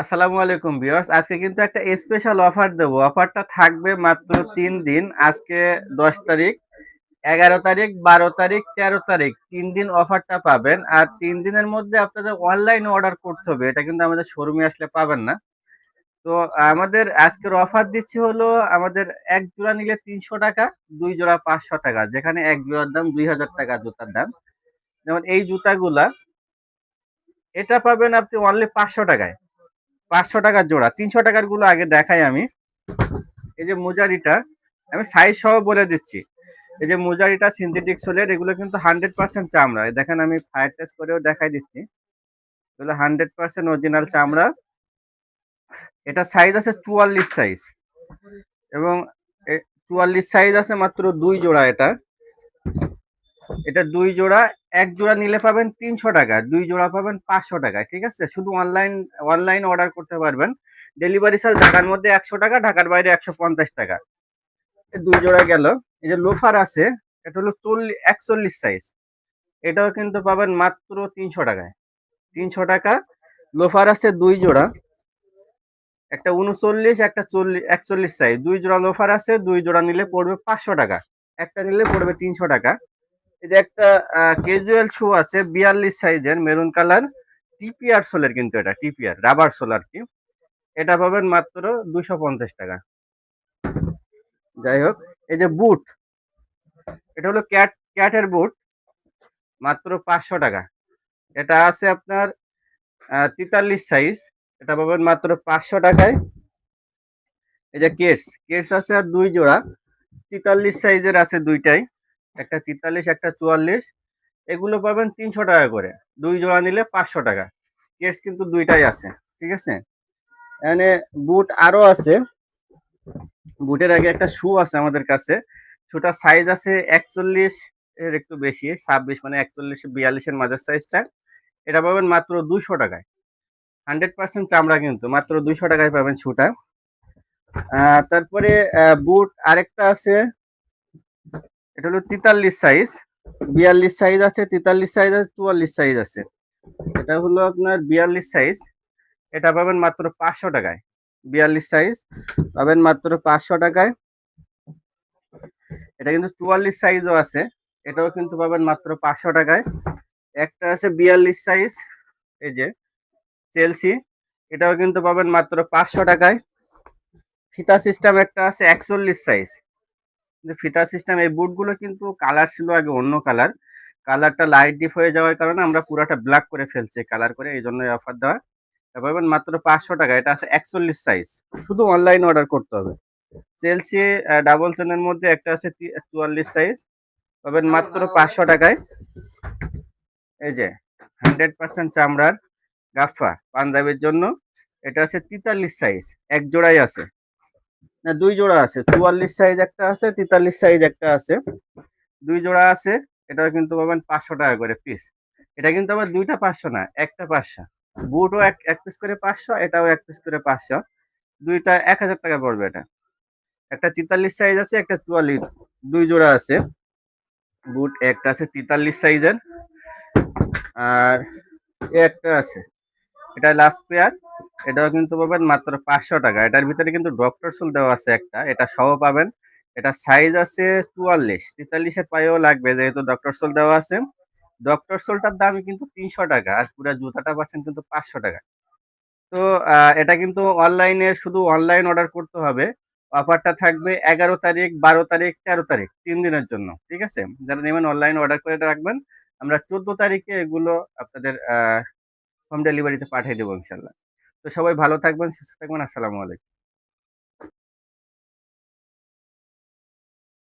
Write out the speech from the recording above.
আসসালামু আলাইকুম ভিউয়ার্স। আজকে কিন্তু একটা স্পেশাল অফার দেবো। অফারটা থাকবে মাত্র তিন দিন। আজকে দশ তারিখ, এগারো তারিখ, বারো তারিখ, তেরো তারিখ। তিন দিন অফারটা পাবেন। আর তিন দিনের মধ্যে আপনাদের অনলাইনে অর্ডার করতে হবে। এটা কিন্তু আমাদের শোরুমে আসলে পাবেন না। তো আমাদের আজকের অফার দিচ্ছি হলো আমাদের এক জোড়া নিলে তিনশো টাকা, দুই জোড়া পাঁচশো টাকা। যেখানে এক জোড়ার দাম দুই হাজার টাকা জুতার দাম। যেমন এই জুতাগুলা, এটা পাবেন আপনি অনলি পাঁচশো টাকায়। পাঁচশো টাকার জোড়া, তিনশো টাকারগুলো আগে দেখাই আমি। এই যে মুজারিটা, আমি সাইজ সহ বলে দিচ্ছি। এই যে মুজারিটা সিনথেটিক সোলের, এগুলো কিন্তু হান্ড্রেড পার্সেন্ট চামড়া। দেখেন আমি ফায়ার টেস্ট করেও দেখাই দিচ্ছি। এগুলো হান্ড্রেড পার্সেন্ট অরিজিনাল চামড়া। এটা সাইজ আছে চুয়াল্লিশ সাইজ এবং চুয়াল্লিশ সাইজ আছে মাত্র দুই জোড়া এটা। এটা দুই জোড়া, এক জোড়া নিলে পাবেন তিনশো টাকা, দুই জোড়া পাবেন পাঁচশো টাকা, ঠিক আছে? শুধু অনলাইন অনলাইন অর্ডার করতে পারবেন। ডেলিভারি চার্জ ঢাকার মধ্যে একশো টাকা, ঢাকার বাইরে একশো পঞ্চাশ টাকা। দুই জোড়া গেল। এই যে লোফার আছে, এটা হলো চল্লিশ একচল্লিশ সাইজ এটাও কিন্তু পাবেন মাত্র তিনশো টাকায়। তিনশো টাকা। লোফার আছে দুই জোড়া। একটা উনচল্লিশ, একটা চল্লিশ একচল্লিশ সাইজ দুই জোড়া লোফার আছে, দুই জোড়া নিলে পড়বে পাঁচশো টাকা। একটা নিলে পড়বে তিনশো টাকা। যে একটা ক্যাজুয়াল শু আছে, বিয়াল্লিশ সাইজের মেরুন কালার টিপিআর সোলের কিন্তু এটা টিপিআর রাবার সোল আর কি? এটা পাবেন মাত্র দুশো পঞ্চাশ টাকা। যাই হোক, এই যে বুট এটা হলো ক্যাট ক্যাটের বুট মাত্র পাঁচশো টাকা। এটা আছে আপনার তেতাল্লিশ সাইজ এটা পাবেন মাত্র পাঁচশো টাকায়। এই যে কেস কেস আছে আর দুই জোড়া, তেতাল্লিশ সাইজের আছে দুইটাই। একটা তেতাল্লিশ, একটা চুয়াল্লিশ, এগুলো পাবেন তিনশো টাকা করে। দুই জোড়া নিলে পাঁচশো টাকা। কেস কিন্তু দুইটাই আছে, ঠিক আছে? এখানে বুট আরও আছে। বুটের আগে একটা শু আছে আমাদের কাছে। শুটা সাইজ আছে একচল্লিশ এর একটু বেশি, ছাব্বিশ মানে একচল্লিশ বিয়াল্লিশের মাঝের সাইজটা এটা পাবেন মাত্র দুইশো টাকায়। হান্ড্রেড পার্সেন্ট চামড়া কিন্তু, মাত্র দুইশো টাকায় পাবেন শুটা। তারপরে বুট আরেকটা আছে। এটা হলো তেতাল্লিশ সাইজ বিয়াল্লিশ সাইজ আছে, তেতাল্লিশ সাইজ আছে, চুয়াল্লিশ সাইজ আছে। এটা হলো আপনার বিয়াল্লিশ সাইজ এটা পাবেন মাত্র পাঁচশো টাকায়। বিয়াল্লিশ সাইজ পাবেন মাত্র পাঁচশো টাকায়। এটা কিন্তু চুয়াল্লিশ সাইজও আছে, এটাও কিন্তু পাবেন মাত্র পাঁচশো টাকায়। একটা আছে বিয়াল্লিশ সাইজ এই যে চেলসি এটাও কিন্তু পাবেন মাত্র পাঁচশো টাকায়। ফিতা সিস্টেম একটা আছে একচল্লিশ সাইজ ফিতা সিস্টেম এই বুটগুলো কিন্তু কালার ছিল আগে অন্য কালার কালারটা লাইট ডিপ হয়ে যাওয়ার কারণে আমরা পুরাটা ব্ল্যাক করে ফেলছি কালার করে, এই জন্য অফার দেওয়া। পাবেন মাত্র পাঁচশো টাকা, এটা আছে একচল্লিশ সাইজ শুধু অনলাইন অর্ডার করতে হবে। চেলসি ডাবল চেনের মধ্যে একটা আছে চুয়াল্লিশ সাইজ পাবেন মাত্র পাঁচশো টাকায়, এই যে হান্ড্রেড পার্সেন্ট চামড়ার গাফা পাঞ্জাবের জন্য। এটা আছে তেতাল্লিশ সাইজ এক জোড়াই আছে। না, দুই জোড়া আছে। চুয়াল্লিশ সাইজ একটা আছে, তেতাল্লিশ সাইজ একটা আছে। দুই জোড়া আছে, এটাও কিন্তু পাবেন পাঁচশো টাকা করে পিস এটা কিন্তু আবার দুইটা পাঁচশো না, একটা পাঁচশো। বুটও এক এক পিস করে পাঁচশো, এটাও এক পিস করে পাঁচশো। দুইটা এক হাজার টাকা পড়বে এটা। একটা তেতাল্লিশ সাইজ আছে, একটা চুয়াল্লিশ, দুই জোড়া আছে। বুট একটা আছে তেতাল্লিশ সাইজের আর একটা আছে। এটা লাস্ট পেয়ার এটাও কিন্তু পাবেন মাত্র পাঁচশো টাকা। এটার ভিতরে কিন্তু ডক্টর সোল দেওয়া আছে একটা, এটা সহ পাবেন। এটা সাইজ আছে চুয়াল্লিশ, তেতাল্লিশের পায়েও লাগবে যেহেতু ডক্টর সোল দেওয়া আছে। ডক্টর সোলটার দাম কিন্তু তিনশো টাকা আর পুরো জুতাটা পাচ্ছেন কিন্তু পাঁচশো টাকা। তো এটা কিন্তু অনলাইনে শুধু অনলাইন অর্ডার করতে হবে। অফারটা থাকবে এগারো তারিখ, বারো তারিখ, তেরো তারিখ, তিন দিনের জন্য, ঠিক আছে? যারা নেবেন অনলাইন অর্ডার করে রাখবেন। আমরা চোদ্দ তারিখে এগুলো আপনাদের হোম ডেলিভারিতে পাঠিয়ে দেবো ইনশাল্লাহ। তো সবাই ভালো থাকবেন সুস্থ থাকবেন আসসালামু আলাইকুম।